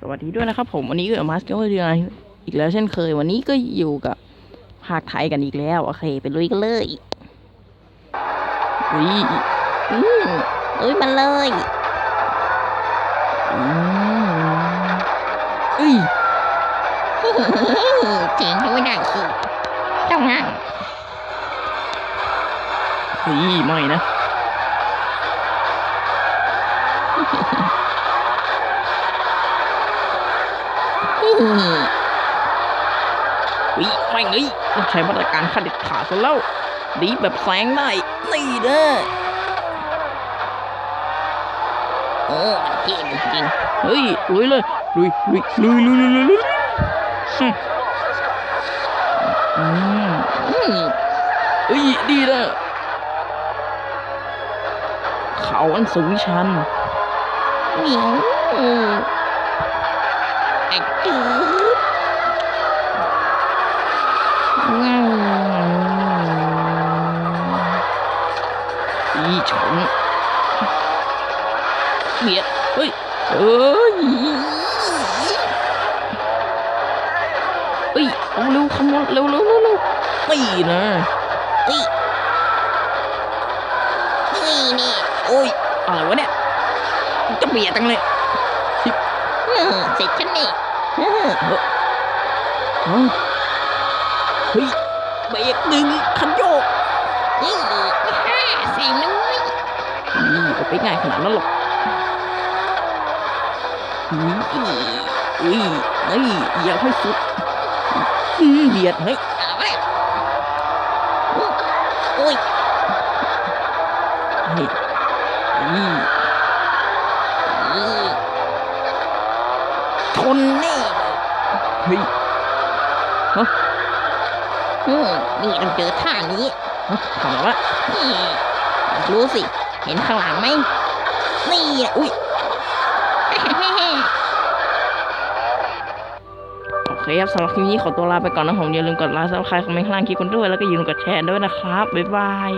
สวัสดีด้วยนะครับผมวันนี้ก็มาสเตอร์เดือนอีกแล้วเช่นเคย วันนี้ก็อยู่กับภาคไทยกันอีกแล้วโอเคไปลุยกันเลยอุ้ยอืมลุยมันเลยอืมอุ้ยถึงไม่ได้สิต้องนั่งอุ้ยไม่นะ อุ้ยไม่เงยต้องใช้มาตรการขั้นเด็ดขาดซะแล้ว ดีแบบแสงได้นี่เด้อโอ้มันเท่จริงเฮ้ยลุยเลยลุยลุยลุยลุยลุยลุยลุยอืมอืมเฮ้ยดีนะเขาอันสูงชันเหนียว อืมไอ้จืดอีชงเบียดเฮ้ยเอ้ยเฮ้ยเอาเร็วขโมยเร็วเร็วเร็วเร็วไม่นะเฮ้ยนี่นี่โอ้ยอะไรวะเนี่ยจะเบียดจังเลย เสร็จฉันนี่เฮ้ยเบรกดึงคันโยกนี่ฮ่าใส่น้อยนี่เอาไปง่ายขนาดนั้นหรอกอุ้ยอุ้ยเฮ้ยอย่าให้สุดอืมเบียดเฮ้ยอาไปโอ้ยเฮ้ยนี่ อืม ชนแน่เฮ้ยอืมนี่ต้องเจอท่านี้ฮะทำอะไรวะนี่รู้สิ เห็นข้างหลังไหมนี่อะอุ้ยโอเคครับสำหรับคลิปนี้ขอตัวลาไปก่อนนะผมอย่าลืมกดไลค์ซับสไครต์คอมเมนต์ข้างล่างคลิปกันด้วยแล้วก็อย่าลืมกดแชร์ด้วยนะครับ บ๊ายบาย